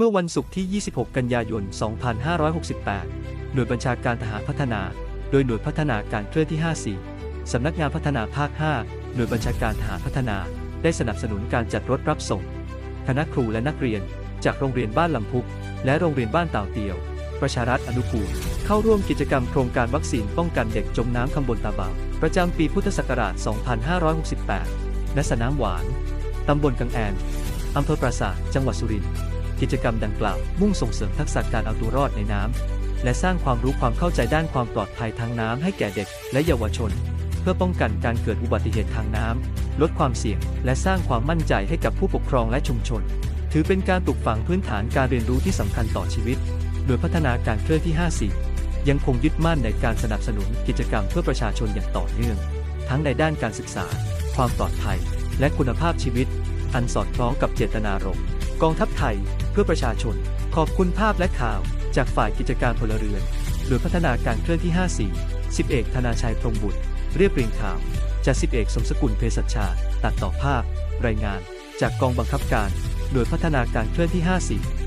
มื่อวันศุกร์ที่ 26 กันยายน 2568 หน่วยบัญชาการทหารพัฒนา โดยหน่วยพัฒนาการเคลื่อนที่ 54 สำนักงานพัฒนาภาค 5 หน่วยบัญชาการทหารพัฒนา ได้สนับสนุนการจัดรถรับส่ง คณะครูและนักเรียน จากโรงเรียนบ้านลำพุก และโรงเรียนบ้านเต่าเตียว ประชารัฐอนุกูล เข้าร่วมกิจกรรมโครงการวัคซีนป้องกันเด็กจมน้ำคำบนตาบาวประจำปีพุทธศักราช 2568 ณ สนามหวาน ตำบลกังแอน อำเภอปราสาท จังหวัดสุรินทร์ กิจกรรมดังกล่าวมุ่งส่งเสริมทักษะการเอาตัวรอดในน้ำและสร้างความรู้ความเข้าใจด้านความปลอดภัยทางน้ำให้แก่เด็กและเยาวชน เพื่อป้องกันการเกิดอุบัติเหตุทางน้ำลดความเสี่ยง และสร้างความมั่นใจให้กับผู้ปกครองและชุมชน ถือเป็นการปลูกฝังพื้นฐานการเรียนรู้ที่สำคัญต่อชีวิต โดยพัฒนาการเคลื่อนที่ 54 ยังคงยึดมั่นในการสนับสนุนกิจกรรมเพื่อประชาชนอย่างต่อเนื่อง ทั้งในด้านการศึกษา ความปลอดภัย และคุณภาพชีวิต อันสอดคล้องกับเจตนารมณ์กองทัพไทย เพื่อประชาชน ขอบคุณภาพและข่าว จากฝ่ายกิจการพลเรือน หรือพัฒนาการเคลื่อนที่ 54 10 เอกธนาชัยพรหมบุตร เรียบเรียงข่าว จาก10เอกสมสกุลเภสัชชา ตัดต่อภาพ รายงาน จากกองบังคับการ หน่วยพัฒนาการเคลื่อนที่ 54